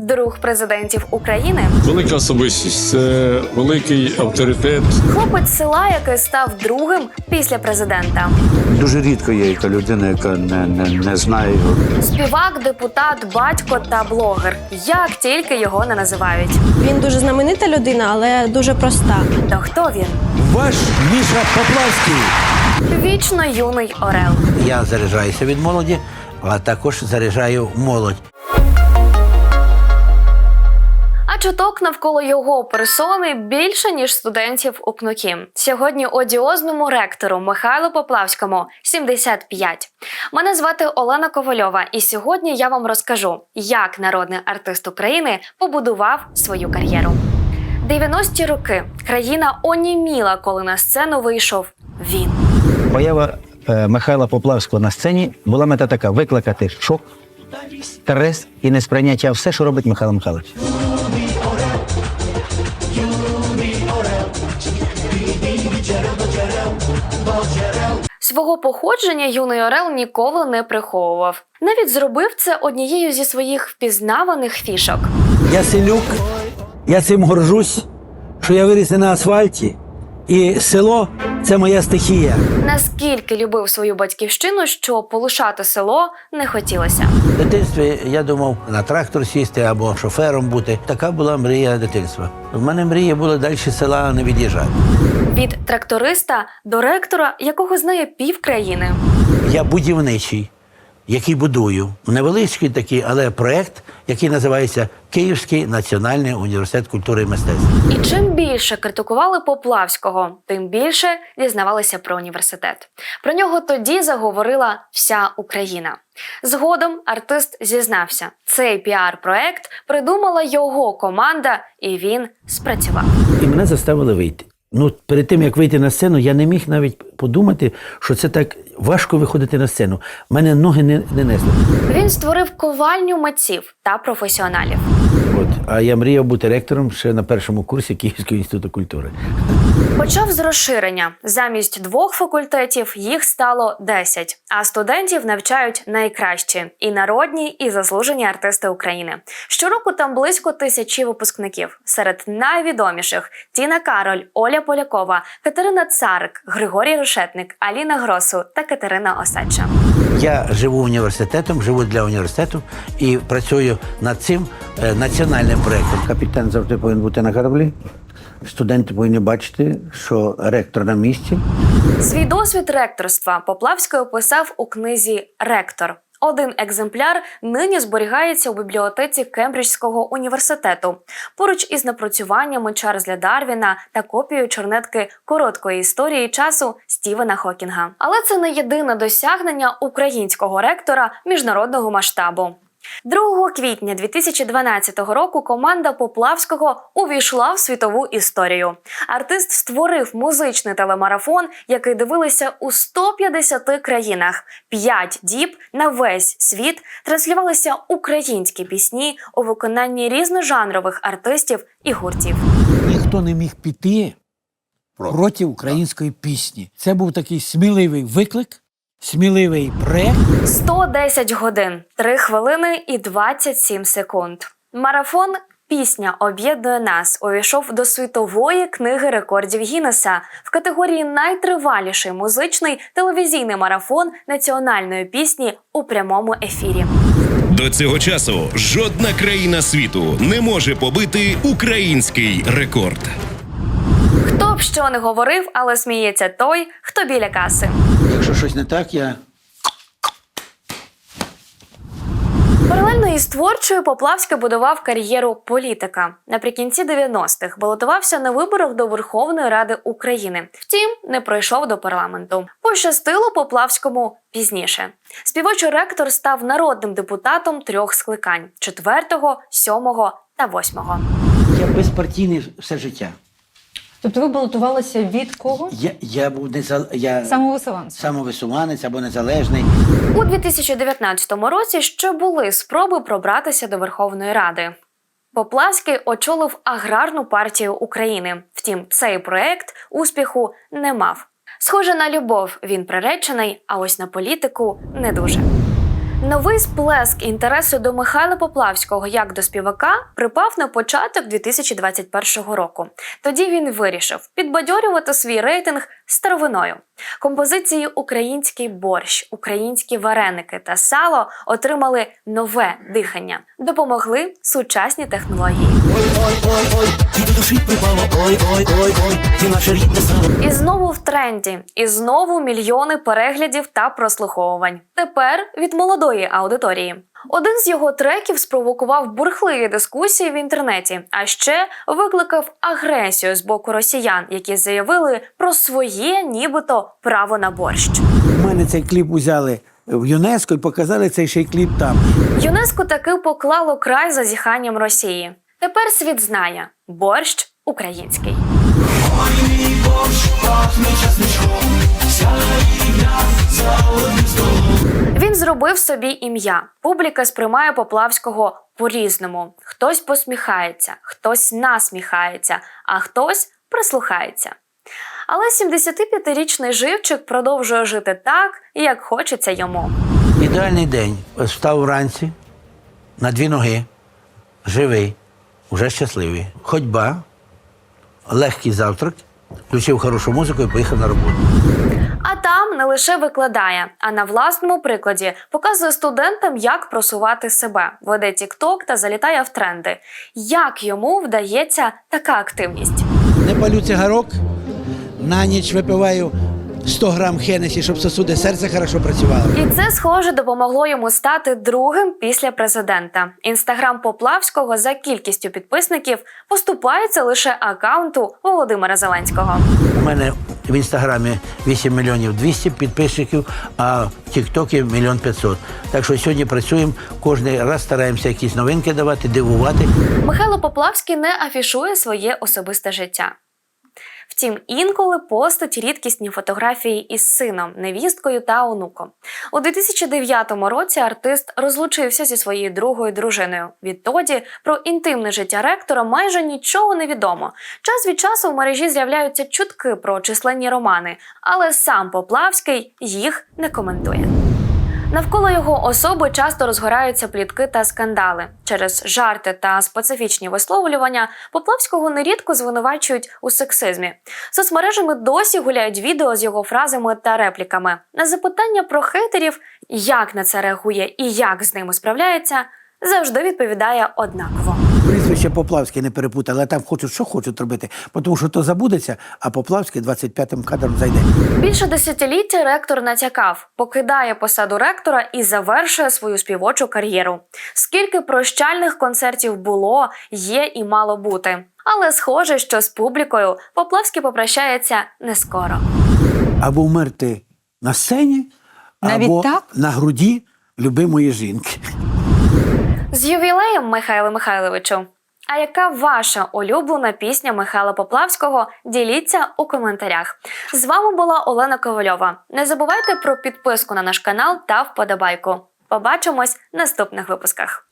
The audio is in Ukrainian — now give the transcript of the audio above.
друг президентів України. Велика особистість, це великий авторитет. Хлопець села, який став другим після президента. Дуже рідко є яка людина, яка не, не, не знає його. Співак, депутат, батько та блогер. Як тільки його не називають. Він дуже знаменита людина, але дуже проста. То хто він? Ваш Міша Поплавський. Вічно юний орел. Я заряджаюся від молоді, а також заряджаю молодь. Чуток навколо його персони більше ніж студентів у КНУКі. Сьогодні одіозному ректору Михайлу Поплавському 75. Мене звати Олена Ковальова, і сьогодні я вам розкажу, як народний артист України побудував свою кар'єру. 90-ті роки країна оніміла, коли на сцену вийшов він. Поява е, Михайла Поплавського на сцені була мета така: викликати шок, стрес і несприйняття все, що робить Михайло Михайлович. Свого походження юний Орел ніколи не приховував. Навіть зробив це однією зі своїх впізнаваних фішок. Я селюк, я цим горжусь, що я виріс на асфальті, і село це моя стихія. Наскільки любив свою батьківщину, що полишати село не хотілося. В дитинстві я думав на трактор сісти або шофером бути. Така була мрія дитинства. В мене мрія була далі села не від'їжджати. Від тракториста до ректора, якого знає пів країни. Я будівничий, який будую. Невеличкий такий, але проект, який називається Київський національний університет культури і мистецтв. І чим більше критикували Поплавського, тим більше дізнавалися про університет. Про нього тоді заговорила вся Україна. Згодом артист зізнався, цей піар-проект придумала його команда, і він спрацював. І мене заставили вийти. Ну, перед тим як вийти на сцену, я не міг навіть подумати, що це так важко виходити на сцену. Мене ноги не, не несли. Він створив ковальню митців та професіоналів. От. А я мріяв бути ректором ще на першому курсі Київського інституту культури. Почав з розширення. Замість двох факультетів їх стало 10, а студентів навчають найкращі і народні, і заслужені артисти України. Щороку там близько тисячі випускників. Серед найвідоміших Тіна Кароль, Оля Полякова, Катерина Царик, Григорій Решетник, Аліна Гросу та Катерина Осадча. Я живу університетом, живу для університету і працюю над цим е, національним проєктом. Капітан завжди повинен бути на кораблі. Студенти повинні бачити, що ректор на місці. Свій досвід ректорства Поплавський описав у книзі Ректор. Один екземпляр нині зберігається у бібліотеці Кембриджського університету поруч із напрацюваннями Чарльза Дарвіна та копією чернетки короткої історії часу Стівена Хокінга. Але це не єдине досягнення українського ректора міжнародного масштабу. 2 квітня 2012 року команда Поплавського увійшла в світову історію. Артист створив музичний телемарафон, який дивилися у 150 країнах. П'ять діб на весь світ транслювалися українські пісні у виконанні різножанрових артистів і гуртів. ніхто не міг піти проти української пісні. Це був такий сміливий виклик, сміливий проєкт. 110 годин, 3 хвилини і 27 секунд. Марафон Пісня об'єднує нас увійшов до світової книги рекордів Гіннеса в категорії найтриваліший музичний телевізійний марафон національної пісні у прямому ефірі. До цього часу жодна країна світу не може побити український рекорд. Хто б що не говорив, але сміється той, хто біля каси. Якщо щось не так, я Паралельно із творчою Поплавський будував кар'єру політика. Наприкінці 90-х балотувався на виборах до Верховної Ради України. Втім, не пройшов до парламенту. Пощастило Поплавському пізніше. Співочий ректор став народним депутатом трьох скликань: четвертого, сьомого та восьмого. я безпартійний все життя. Тобто ви балотувалися від кого? Я, я був незал... я Самовисуванця. самовисуванець або незалежний. У 2019 році ще були спроби пробратися до Верховної Ради. Поплавський очолив аграрну партію України. Втім, цей проект успіху не мав. Схоже на любов він приречений, а ось на політику не дуже. Новий сплеск інтересу до Михайла Поплавського як до співака припав на початок 2021 року. Тоді він вирішив підбадьорювати свій рейтинг старовиною. Композиції Український борщ, українські вареники та сало отримали нове дихання, допомогли сучасні технології. І знову в тренді, і знову мільйони переглядів та прослуховувань. Тепер від молодої аудиторії. Один з його треків спровокував бурхливі дискусії в інтернеті, а ще викликав агресію з боку росіян, які заявили про своє, нібито право на борщ. У мене цей кліп узяли в ЮНЕСКО і показали цей ще й кліп там. ЮНЕСКО таки поклало край зазіханням Росії. Тепер світ знає борщ український. Він зробив собі ім'я. Публіка сприймає Поплавського по-різному. Хтось посміхається, хтось насміхається, а хтось прислухається. Але 75-річний живчик продовжує жити так, як хочеться йому. Ідеальний день. Встав вранці на дві ноги, живий, уже щасливий. Ходьба, легкий завтрак, включив хорошу музику і поїхав на роботу. Не лише викладає, а на власному прикладі показує студентам, як просувати себе, веде TikTok та залітає в тренди. Як йому вдається така активність? не палю цигарок, на ніч випиваю 100 грам хенесі, щоб сосуди серця хорошо працювало. І це, схоже, допомогло йому стати другим після президента. Інстаграм Поплавського за кількістю підписників поступається лише акаунту Володимира Зеленського. У мене в інстаграмі 8 мільйонів 200 підписчиків, а в Тіктокі мільйон 500. Так що сьогодні працюємо, кожен раз стараємося якісь новинки давати, дивувати. Михайло Поплавський не афішує своє особисте життя. Втім, інколи постить рідкісні фотографії із сином, невісткою та онуком. У 2009 році артист розлучився зі своєю другою дружиною. Відтоді про інтимне життя ректора майже нічого не відомо. Час від часу в мережі з'являються чутки про численні романи, але сам Поплавський їх не коментує. Навколо його особи часто розгораються плітки та скандали. Через жарти та специфічні висловлювання Поплавського нерідко звинувачують у сексизмі. Соцмережами досі гуляють відео з його фразами та репліками. На запитання про хейтерів, як на це реагує і як з ними справляється, завжди відповідає однаково. Прізвище Поплавське не перепутали, але там хочуть, що хочуть робити, тому що то забудеться, а Поплавський 25-м кадром зайде. Більше десятиліття ректор натякав, покидає посаду ректора і завершує свою співочу кар'єру. Скільки прощальних концертів було, є і мало бути. Але схоже, що з публікою Поплавський попрощається не скоро. Або вмерти на сцені, Навіть або так? на груді любимої жінки. З ювілеєм, Михайло Михайловичу. А яка ваша улюблена пісня Михайла Поплавського? Діліться у коментарях. З вами була Олена Ковальова. Не забувайте про підписку на наш канал та вподобайку. Побачимось в наступних випусках.